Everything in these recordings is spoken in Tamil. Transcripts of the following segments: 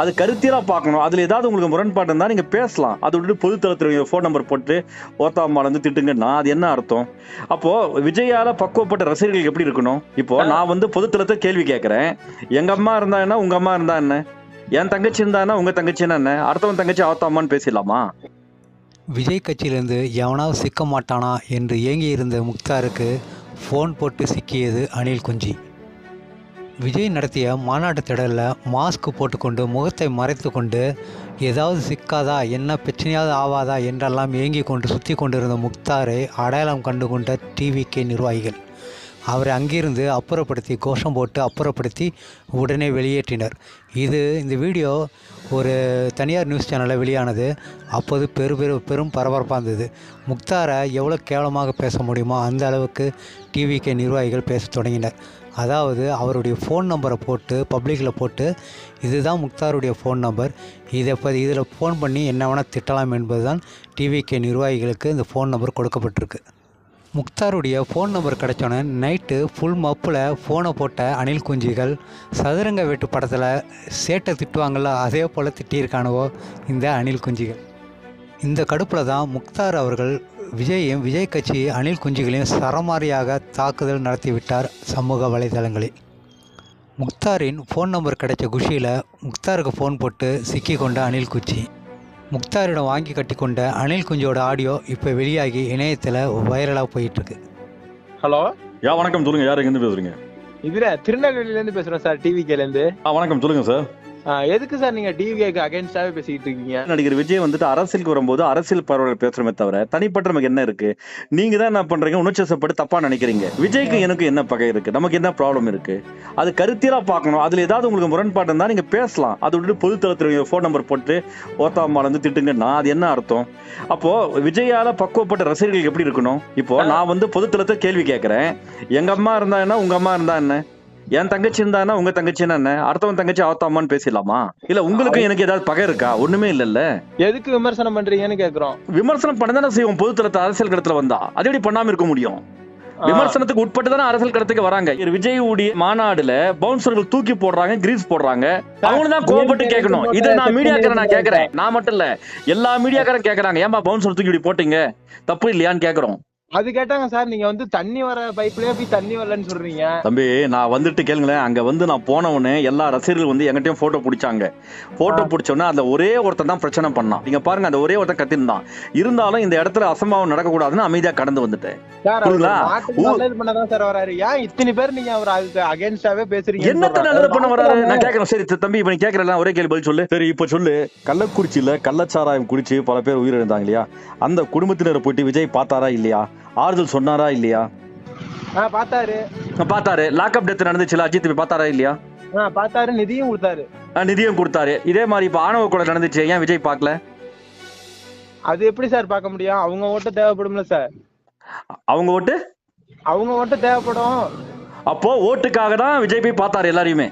அது கருத்தியலா பார்க்கணும். அதுல ஏதாவது உங்களுக்கு முரண்பாடு இருந்தா நீங்க பேசலாம். அதை விட்டு பொதுத்தளத்தில் ஃபோன் நம்பர் போட்டு ஓத்தாம்மால வந்து திட்டுங்கன்னா அது என்ன அர்த்தம்? அப்போ விஜயால பக்குவப்பட்ட ரசிகர்கள் எப்படி இருக்கணும்? இப்போ நான் வந்து பொதுத்தளத்தை கேள்வி கேட்கறேன் எங்க அம்மா இருந்தா என்ன உங்க அம்மா இருந்தா என்ன? என் தங்கச்சி இருந்தானா உங்கள் உங்க என்ன அடுத்தவன் தங்கச்சி அவத்தாமான்னு பேசிடலாமா? விஜய் கட்சியிலிருந்து எவனாவது சிக்க மாட்டானா என்று ஏங்கி இருந்த முக்தாருக்கு ஃபோன் போட்டு சிக்கியது அனில் குஞ்சி. விஜய் நடத்திய மாநாட்டு திடலில் மாஸ்க் போட்டுக்கொண்டு முகத்தை மறைத்து கொண்டு ஏதாவது சிக்காதா என்ன பிரச்சனையாவது ஆவாதா என்றெல்லாம் ஏங்கி கொண்டு சுற்றி கொண்டிருந்த முக்தாரை அடையாளம் கண்டு கொண்ட டிவிகே நிர்வாகிகள். அவரை அங்கிருந்து அப்புறப்படுத்தி கோஷம் போட்டு அப்புறப்படுத்தி உடனே வெளியேற்றினர். இது இந்த வீடியோ ஒரு தனியார் நியூஸ் சேனலில் வெளியானது. அப்போது பெரு பெரு பெரும் பரபரப்பாக இருந்தது. முக்தாரை எவ்வளோ கேவலமாக பேச முடியுமோ அந்த அளவுக்கு டிவிகே நிர்வாகிகள் பேசத் தொடங்கினர். அதாவது அவருடைய ஃபோன் நம்பரை போட்டு பப்ளிக்கில் போட்டு இதுதான் முக்தாருடைய ஃபோன் நம்பர் இதை பற்றி இதில் ஃபோன் பண்ணி என்ன வேணால் திட்டலாம் என்பதுதான் டிவிகே நிர்வாகிகளுக்கு இந்த ஃபோன் நம்பர் கொடுக்கப்பட்டிருக்கு. முக்தாருடைய ஃபோன் நம்பர் கிடச்சோன்னே நைட்டு ஃபுல் மப்பில் ஃபோனை போட்ட அணில் குஞ்சிகள் சதுரங்க வெட்டு படத்தில் சேட்டை திட்டுவாங்கள்ல அதே போல் திட்டியிருக்கானுவோ இந்த அணில் குஞ்சிகள். இந்த கடுப்பில் தான் முக்தார் அவர்கள் விஜயையும் விஜய் கட்சி அணில் குஞ்சுகளையும் சரமாரியாக தாக்குதல் நடத்திவிட்டார் சமூக வலைதளங்களில். முக்தாரின் ஃபோன் நம்பர் கிடைச்ச குஷியில் முக்தாருக்கு ஃபோன் போட்டு சிக்கி கொண்ட அணில் குச்சி. முக்தாரிடம் வாங்கி கட்டிக்கொண்ட அணில் குஞ்சோட ஆடியோ இப்போ வெளியாகி இணையத்தில் வைரலாக போயிட்டுருக்கு. ஹலோ யா வணக்கம். சொல்லுங்க. யார் எங்கேருந்து பேசுறீங்க? இதுல திருநெல்வேலில இருந்து பேசுறோம் சார் டிவிகேல இருந்து ஆ வணக்கம். சொல்லுங்க சார். எதுக்கு சார் நீங்க டிவிகேக்கு அகைன்ஸ்டாவே பேசிட்டு இருக்கீங்க? நடிகர் விஜய் வந்துட்டு அரசியலுக்கு வரும்போது அரசியல் பரவல் பேசுறமே தவிர தனிப்பட்ட நமக்கு என்ன இருக்கு? நீங்க தான் என்ன பண்றீங்க? உணர்ச்சப்பட்டு தப்பா நினைக்கிறீங்க. விஜய்க்கு எனக்கு என்ன பகை இருக்கு? நமக்கு என்ன ப்ராப்ளம் இருக்கு? அது கருத்தியலா பார்க்கணும். அதுல ஏதாவது உங்களுக்கு முரண்பாடு இருந்தா நீங்க பேசலாம். அதை விட்டு பொதுத்தளத்தில் ஃபோன் நம்பர் போட்டு ஓத்தாம்மால இருந்து திட்டுங்கன்னா அது என்ன அர்த்தம்? அப்போ விஜயால பக்குவப்பட்ட ரசிகர்கள் எப்படி இருக்கணும்? இப்போ நான் வந்து பொதுத்தளத்தை கேள்வி கேட்கறேன் எங்க அம்மா இருந்தா என்ன? உங்க அம்மா இருந்தா என்ன? என் தங்கச்சி இருந்தா உங்க தங்கச்சின்னா என்ன? அடுத்தவன் தங்கச்சி அவத்தாம்மான்னு பேசிடலாமா? இல்ல உங்களுக்கு எனக்கு ஏதாவது பகை இருக்கா? ஒண்ணுமே இல்லல்ல? எதுக்கு விமர்சனம் பண்றீங்கன்னு கேக்குறோம். விமர்சனம் பண்ண தானே செய்வோம். பொதுத்தளத்தை அரசியல் கடத்துல வந்தா. அது எப்படி பண்ணாம இருக்க முடியும்? விமர்சனத்துக்கு உட்பட்டு தானே அரசியல் கடத்துக்கு வராங்க. விஜய் உடைய மாநாடுல பவுன்சர்கள் தூக்கி போடுறாங்க கிரீஸ் போடுறாங்க. அவங்க தான் கோவப்பட்டு கேட்கணும். இதை நான் மீடியாக்காரன் நான் கேட்கறேன். நான் மட்டும் இல்ல. எல்லா மீடியாக்காரன் கேக்குறாங்க ஏன்பா பவுன்சர் தூக்கி இப்படி போட்டீங்க? தப்பு இல்லையான்னு கேக்குறோம் அது கேட்டாங்க சார் நீங்க வந்து தண்ணி வர பைப்லயே போய் தண்ணி வரலன்னு சொல்றீங்க. தம்பி நான் வந்துட்டு கேளுங்களேன் அங்க வந்து நான் போன உடனே எல்லா ரசிகர்கள் வந்து எங்கிட்டயும் போட்டோ பிடிச்சாங்க. போட்டோ பிடிச்ச உடனே அந்த ஒரே ஒருத்தன் தான் பிரச்சனை பண்ணான். நீங்க பாருங்க அந்த ஒரே ஒருத்தன் கத்திருந்தான் இருந்தாலும் இந்த இடத்துல அசம்பாவம் நடக்கக்கூடாதுன்னு அமைதியா கடந்து வந்துட்டேன். சார் பண்ணதான் சார் வராரு. ஏன் இத்தனை பேர் நீங்க அவர் அதுக்கு அகைன்ஸ்டாவே பேசுறீங்க என்னத்த நல்லது பண்ண வராரு? நான் கேக்குறேன். சரி தம்பி இப்ப நீ கேக்குறல ஒரே கேள்வி பதில் சொல்லு. சரி இப்ப சொல்லு. கள்ளக்குறிச்சியில கள்ளச்சாராயம் குடிச்சு பல பேர் உயிரிழந்தாங்க இல்லையா? அந்த குடும்பத்தினரை போயிட்டு விஜய் பார்த்தாரா இல்லையா? ஆறுதல் சொன்னாரா இல்லையா? பார்த்தாரு. பார்த்தாரு. லாக்அப் டெத் நடந்துச்சுல அஜித் பார்த்தாரா இல்லையா? பார்த்தாரு நிதியும் கொடுத்தாரு. நிதியம் கொடுத்தாரு. இதே மாதிரி இப்ப ஆணவ கொலை நடந்துச்சு ஏன் விஜய் பார்க்கல? அது எப்படி சார் பார்க்க முடியும்? அவங்க ஓட்டு தேவைப்படும்ல சார். அவங்க ஓட்டு? அவங்க ஓட்டு தேவைப்படும். அப்போ ஓட்டுக்காக தான் விஜய் போய் பார்த்தாரு எல்லாரையுமே.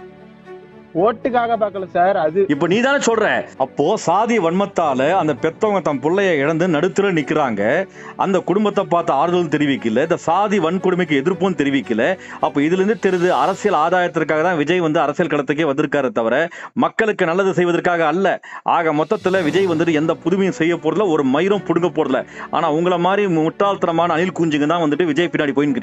ஓட்டுக்காக பார்க்கல சார் அது இப்போ நீ தானே சொல்ற? அப்போ சாதி வன்மத்தால அந்த பெத்தவங்க தம் பிள்ளைய இழந்து நடுத்துல நிக்கிறாங்க. அந்த குடும்பத்தை பார்த்து ஆறுதலும் தெரிவிக்கல. இந்த சாதி வன்கொடுமைக்கு எதிர்ப்பும் தெரிவிக்கல. அப்ப இதுல இருந்து தெரிது அரசியல் ஆதாயத்திற்காக தான் விஜய் வந்து அரசியல் களத்துக்கே வந்திருக்காரு தவிர மக்களுக்கு நல்லது செய்வதற்காக அல்ல. ஆக மொத்தத்துல விஜய் வந்துட்டு எந்த புதுமையும் செய்ய போறதுல ஒரு மயிரும் புடுங்க போறதுல ஆனா உங்களை மாதிரி முட்டாள்தனமான அணில் குஞ்சுங்க தான் வந்துட்டு விஜய் பின்னாடி போயின்னு